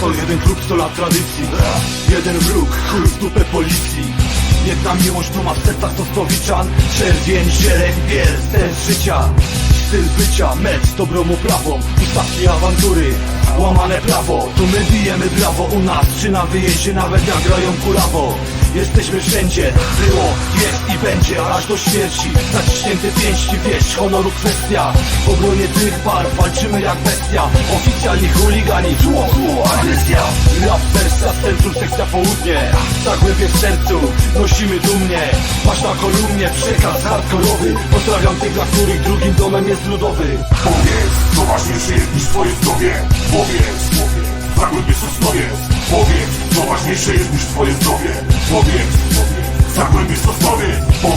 To jeden klub, sto lat tradycji. Jeden wróg, chuj w dupę policji. Jedna miłość tu ma w sercach Tostowiczan Czerwień, zieleń, biel, sens życia. Styl bycia, mecz, dobromu prawom Ustawki awantury, łamane prawo. Tu my bijemy brawo u nas. Czy na wyjeździe nawet jak grają kulawo Jesteśmy wszędzie, było, jest i będzie Aż do śmierci, zaciśnięte pięści Wieść, honoru kwestia. W obronie tych barw walczymy jak bestia. Oficjalni chuligani, zło, zło, agresja. Rap, wersja, z centrum, sekcja południe. Zagłębie w sercu, nosimy dumnie. Masz na kolumnie przekaz hardkorowy. Pozdrawiam tych, dla których drugim domem jest ludowy. Powiedz, co ważniejsze jest niż twoje zdrowie. Powiedz, w Zagłębie Sosnowiec Powiedz, co ważniejsze jest niż twoje zdrowie. Powiedz, w Zagłębie Sosnowiec Powiedz,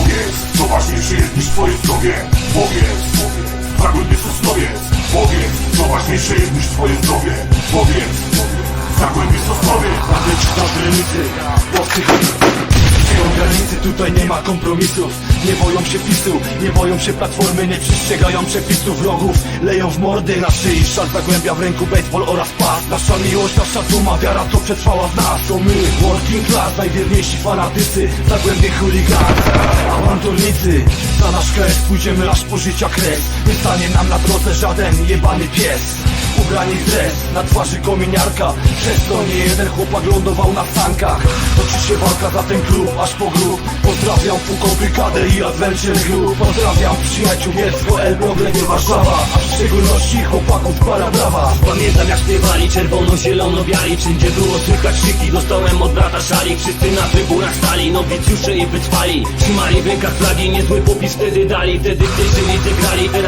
niż twoje zdrowie Powiedz, w Zagłębie Sosnowiec Powiedz, co ważniejsze jest niż twoje zdrowie Powiedz, w Zagłębie Sosnowiec Być na granicy, powstrzymać Przyjął granicy, tutaj nie ma kompromisów Nie boją się PiSu, nie boją się platformy Nie przestrzegają przepisów wrogów Leją w mordy na szyi, szal zagłębia w ręku baseball oraz pas. Nasza miłość, nasza duma, wiara co przetrwała w nas. To my, working class, najwierniejsi fanatycy Zagłębie chuligan, awanturnicy Za nasz kres pójdziemy aż po życia kres. Nie stanie nam na drodze żaden jebany pies Ubrani w dres, na twarzy kominiarka. Przez to nie jeden chłopak lądował na sankach Toczy się walka za ten klub, aż po grób. Pozdrawiam pukowy kader i Adventure Group Pozdrawiam przyjaciół Bielsko, Elbląg, Legie, Warszawa. A w szczególności chłopaków z Para Brawa Pamiętam jak śpiewali czerwono, zielono, biali. Wszędzie było słychać krzyki, dostałem od brata szali. Wszyscy na trybunach stali, nowicjusze i wytrwali Trzymali w rękach flagi, niezły popis wtedy dali. Wtedy w tej grali, teraz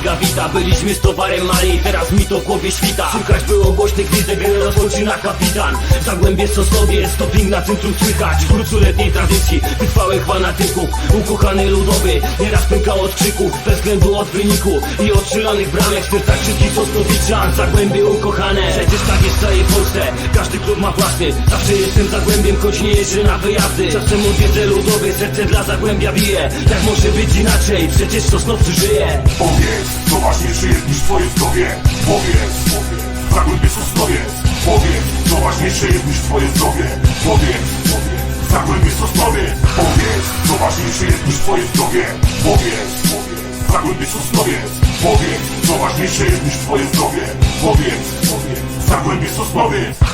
pierwsza liga wita. Byliśmy z towarem mali, teraz mi to w głowie świta. Słychać było głośnych gwizdek, gdy rozpoczyna kapitan. Zagłębie Sosnowie, stopping na centrum słychać. Krótkoletniej tradycji, wytrwałych fanatyków Ukochany ludowy, nieraz pękał od krzyków Bez względu od wyniku i od strzelanych bramek. W sercach wszystkich Sosnowiczan, Zagłębie ukochane. Przecież tak jest w całej Polsce, każdy ma Zawsze jestem Zagłębiem, choć nie jeżdżę na wyjazdy. Czasem odwiedzę ludowy, serce dla Zagłębia bije. Jak może być inaczej, przecież Sosnowcu żyje. Powiedz, co ważniejsze jest niż twoje zdrowie. Powiedz, w Zagłębie Sosnowiec Powiedz, co ważniejsze jest niż twoje zdrowie. Powiedz, w Zagłębie Sosnowiec Powiedz, co ważniejsze jest niż twoje zdrowie. Powiedz, w Zagłębie Sosnowiec Powiedz, co ważniejsze jest niż twoje zdrowie. Powiedz, w Zagłębie Sosnowiec